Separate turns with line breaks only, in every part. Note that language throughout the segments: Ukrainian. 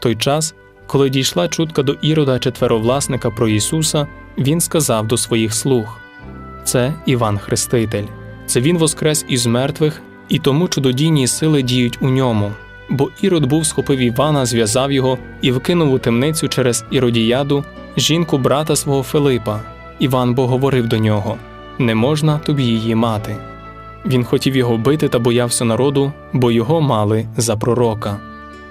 той час, коли дійшла чутка до Ірода четверовласника про Ісуса, він сказав до своїх слуг: Це Іван Хреститель, це він воскрес із мертвих, і тому чудодійні сили діють у ньому. Бо Ірод був схопив Івана, зв'язав його і вкинув у темницю через Іродіяду, жінку брата свого Филипа. Іван бо говорив до нього: Не можна тобі її мати. Він хотів його бити та боявся народу, бо його мали за пророка.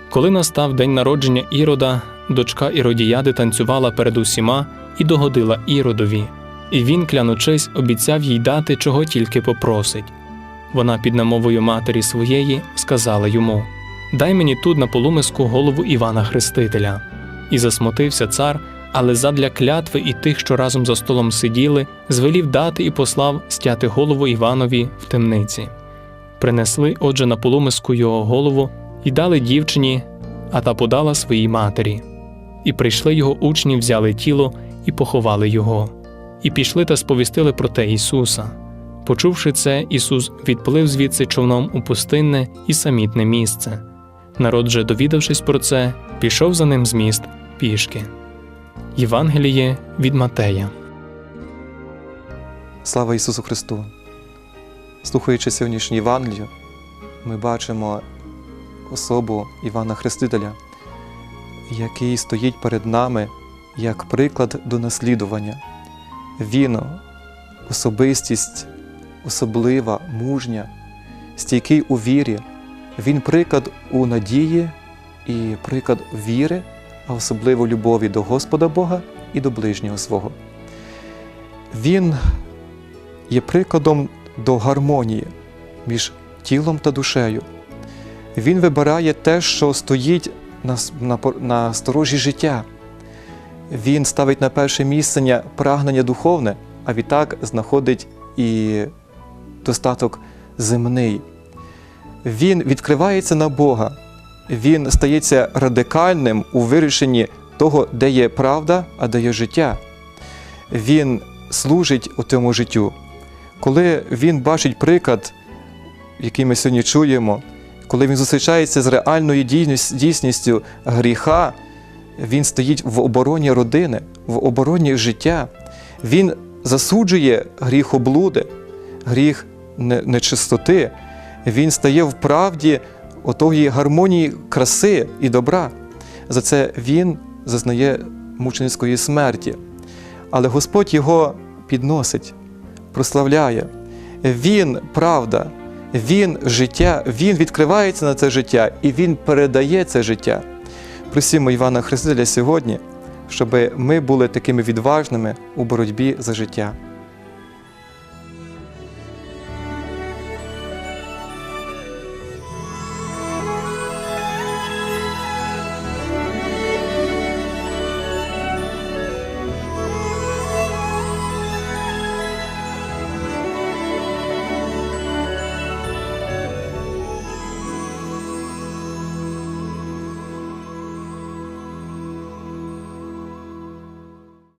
Коли настав день народження Ірода, дочка Іродіяди танцювала перед усіма і догодила Іродові, і він, клянучись, обіцяв їй дати, чого тільки попросить. Вона під намовою матері своєї сказала йому: Дай мені тут на полумиску голову Івана Хрестителя. І засмутився цар, але задля клятви і тих, що разом за столом сиділи, звелів дати і послав стяти голову Іванові в темниці. Принесли, отже, на полумиску його голову і дали дівчині, а та подала своїй матері. І прийшли його учні, взяли тіло і поховали його, і пішли та сповістили про те Ісуса. Почувши це, Ісус відплив звідси човном у пустинне і самітне місце. Народ же, довідавшись про це, пішов за ним з міст пішки. Євангеліє від Матея.
Слава Ісусу Христу! Слухаючи сьогоднішню Євангелію, ми бачимо особу Івана Хрестителя, який стоїть перед нами як приклад до наслідування. Він особистість особлива, мужня, стійкий у вірі. Він приклад у надії і приклад віри, а особливо любові до Господа Бога і до ближнього свого. Він є прикладом до гармонії між тілом та душею. Він вибирає те, що стоїть на, на, на сторожі життя. Він ставить на перше місце прагнення духовне, а відтак знаходить і достаток земний. Він відкривається на Бога, він стається радикальним у вирішенні того, де є правда, а де є життя. Він служить у цьому життю. Коли він бачить приклад, який ми сьогодні чуємо, коли він зустрічається з реальною дійсністю гріха, він стоїть в обороні родини, в обороні життя. Він засуджує гріх облуди, гріх нечистоти. Він стає в правді отої гармонії краси і добра. За це він зазнає мученицької смерті. Але Господь його підносить, прославляє. Він правда, Він життя, Він відкривається на це життя і Він передає це життя. Просімо Івана Хрестителя сьогодні, щоб ми були такими відважними у боротьбі за життя.